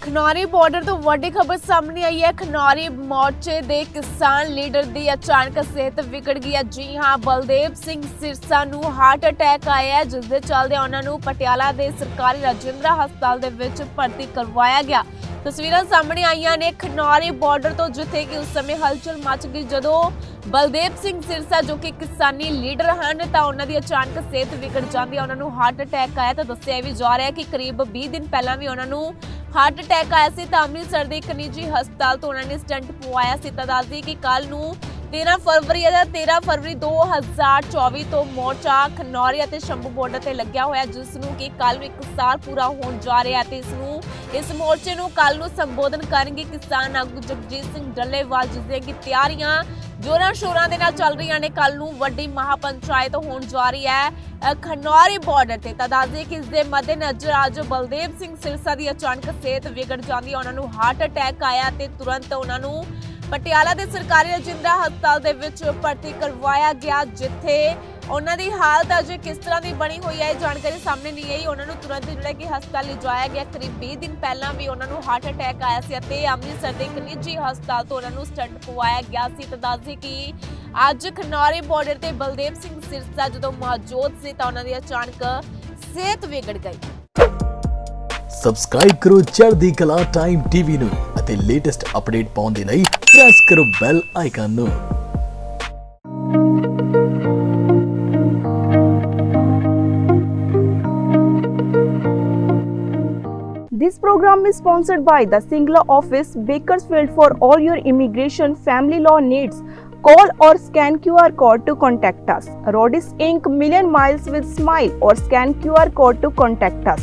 Khanauri border ਤੋਂ ਵੱਡੀ ਖਬਰ ਸਾਹਮਣੇ ਆਈ ਹੈ। ਖਨੌਰੀ ਮੋਰਚੇ ਦੇ ਕਿਸਾਨ ਲੀਡਰ ਦੀ ਅਚਾਨਕ ਸਿਹਤ ਵਿਗੜ ਗਈ ਹੈ। ਜੀ ਹਾਂ, ਬਲਦੇਵ ਸਿੰਘ ਸਿਰਸਾ ਨੂੰ ਹਾਰਟ ਅਟੈਕ ਆਇਆ ਹੈ ਜਿਸ ਦੇ ਚੱਲਦੇ ਉਹਨਾਂ ਨੂੰ ਪਟਿਆਲਾ ਦੇ ਸਰਕਾਰੀ ਰਾਜਿੰਦਰਾ ਹਸਪਤਾਲ ਦੇ ਵਿੱਚ ਭਰਤੀ ਕਰਵਾਇਆ ਗਿਆ। ਤਸਵੀਰਾਂ ਸਾਹਮਣੇ ਆਈਆਂ ਨੇ। ਖਨੌਰੀ ਬਾਰਡਰ ਤੋਂ ਜਿੱਥੇ ਕਿ ਉਸ ਸਮੇਂ ਹਲਚਲ ਮਚ ਗਈ, ਜਦੋਂ ਬਲਦੇਵ ਸਿੰਘ ਸਿਰਸਾ, ਜੋ ਕਿ ਕਿਸਾਨੀ ਲੀਡਰ ਹਨ, ਤਾਂ ਉਹਨਾਂ ਦੀ ਅਚਾਨਕ ਸਿਹਤ ਵਿਗੜ ਜਾਂਦੀ ਹੈ। ਉਹਨਾਂ ਨੂੰ ਹਾਰਟ ਅਟੈਕ ਆਇਆ ਤਾਂ ਦੱਸਿਆ ਵੀ ਜਾ ਰਿਹਾ ਕਿ ਕਰੀਬ 20 ਦਿਨ ਪਹਿਲਾਂ ਵੀ ਉਹਨਾਂ ਨੂੰ ਹਾਰਟ ਅਟੈਕ ਆਇਆ ਸੀ, ਤਾਂ ਅੰਮ੍ਰਿਤਸਰ ਦੇ ਇੱਕ ਨਿੱਜੀ ਹਸਪਤਾਲ ਤੋਂ ਉਹਨਾਂ ਨੇ ਸਟੰਟ ਪਵਾਇਆ ਸੀ। ਤਾਂ ਦੱਸਦੀ ਕਿ ਕੱਲ ਨੂੰ 13 ਫਰਵਰੀ ਅਤੇ 13 ਫਰਵਰੀ 2024 ਤੋਂ ਮੋਰਚਾ ਖਨੌਰੀ ਅਤੇ ਸ਼ੰਭੂ ਬਾਰਡਰ ਤੇ ਲੱਗਿਆ ਹੋਇਆ, ਜਿਸ ਨੂੰ ਕਿ ਕੱਲ ਨੂੰ ਇੱਕ ਸਾਲ ਪੂਰਾ ਹੋਣ ਜਾ ਰਿਹਾ ਤੇ ਇਸ ਨੂੰ, ਇਸ ਮੋਰਚੇ ਨੂੰ ਕੱਲ ਨੂੰ ਸੰਬੋਧਨ ਕਰਨਗੇ ਕਿਸਾਨ ਆਗੂ ਜਗਜੀਤ ਸਿੰਘ ਡੱਲੇਵਾਲ, ਜਿਸ ਦੀਆਂ ਕਿ ਤਿਆਰੀਆਂ ਜੋਰਾਂ ਸ਼ੋਰਾਂ ਦੇ ਨਾਲ ਚੱਲ ਰਹੀਆਂ ਨੇ। ਕੱਲ ਨੂੰ ਵੱਡੀ ਮਹਾਪੰਚਾਇਤ ਹੋਣ ਜਾ ਰਹੀ ਹੈ ਖਨੌਰੀ ਬਾਰਡਰ ਤੇ। ਤਾਂ ਦੱਸਦੇ ਕਿ ਇਸ ਦੇ ਮੱਦੇਨਜ਼ਰ ਅੱਜ ਬਲਦੇਵ ਸਿੰਘ ਸਿਰਸਾ ਦੀ ਅਚਾਨਕ ਸਿਹਤ ਵਿਗੜ ਜਾਂਦੀ ਹੈ। ਉਹਨਾਂ ਨੂੰ ਹਾਰਟ ਅਟੈਕ ਆਇਆ ਤੇ ਤੁਰੰਤ ਉਹਨਾਂ ਨੂੰ ਪਟਿਆਲਾ ਦੇ ਸਰਕਾਰੀ ਰਜਿੰਦਰਾ ਹਸਪਤਾਲ ਦੇ ਵਿੱਚ ਭਰਤੀ ਕਰਵਾਇਆ ਗਿਆ, ਜਿੱਥੇ ਉਹਨਾਂ ਦੀ ਹਾਲਤ ਅਜੇ ਕਿਸ ਤਰ੍ਹਾਂ ਦੀ ਬਣੀ ਹੋਈ ਹੈ, ਇਹ ਜਾਣਕਾਰੀ ਸਾਹਮਣੇ ਨਹੀਂ ਆਈ। ਉਹਨਾਂ ਨੂੰ ਤੁਰੰਤ ਜਿਹੜਾ ਕਿ ਹਸਪਤਾਲ ਲਿਜਾਇਆ ਗਿਆ। ਕਰੀਬ 20 ਦਿਨ ਪਹਿਲਾਂ ਵੀ ਉਹਨਾਂ ਨੂੰ ਹਾਰਟ ਅਟੈਕ ਆਇਆ ਸੀ ਅਤੇ ਅੰਮ੍ਰਿਤਸਰ ਦੇ ਇੱਕ ਨਿੱਜੀ ਹਸਪਤਾਲ ਤੋਂ ਉਹਨਾਂ ਨੂੰ ਸਟੰਟ ਪਵਾਇਆ ਗਿਆ ਸੀ। ਤਾਂ ਦੱਸਦੇ ਕਿ ਅੱਜ ਖਨੌਰੀ ਬਾਰਡਰ ਤੇ ਬਲਦੇਵ ਸਿੰਘ ਸਿਰਸਾ ਜਦੋਂ ਮੌਜੂਦ ਸੀ ਤਾਂ ਉਹਨਾਂ ਦੀ ਅਚਾਨਕ ਸਿਹਤ ਵਿਗੜ ਗਈ। ਸਬਸਕ੍ਰਾਈਬ ਕਰੋ ਚੜ੍ਹਦੀ ਕਲਾ ਟਾਈਮ ਟੀਵੀ ਨੂੰ ਅਤੇ ਲੇਟੈਸਟ ਅਪਡੇਟ ਪਾਉਣ ਦੇ ਲਈ ಪ್ರೆಸ್ ಕರೋ ಬೆಲ್ ಐಕಾನ್ನು This program is sponsored by the Singla office, Bakersfield for all your immigration family law needs. Call or scan QR code to contact us. Rodis Inc. Million Miles with Smile or scan QR code to contact us.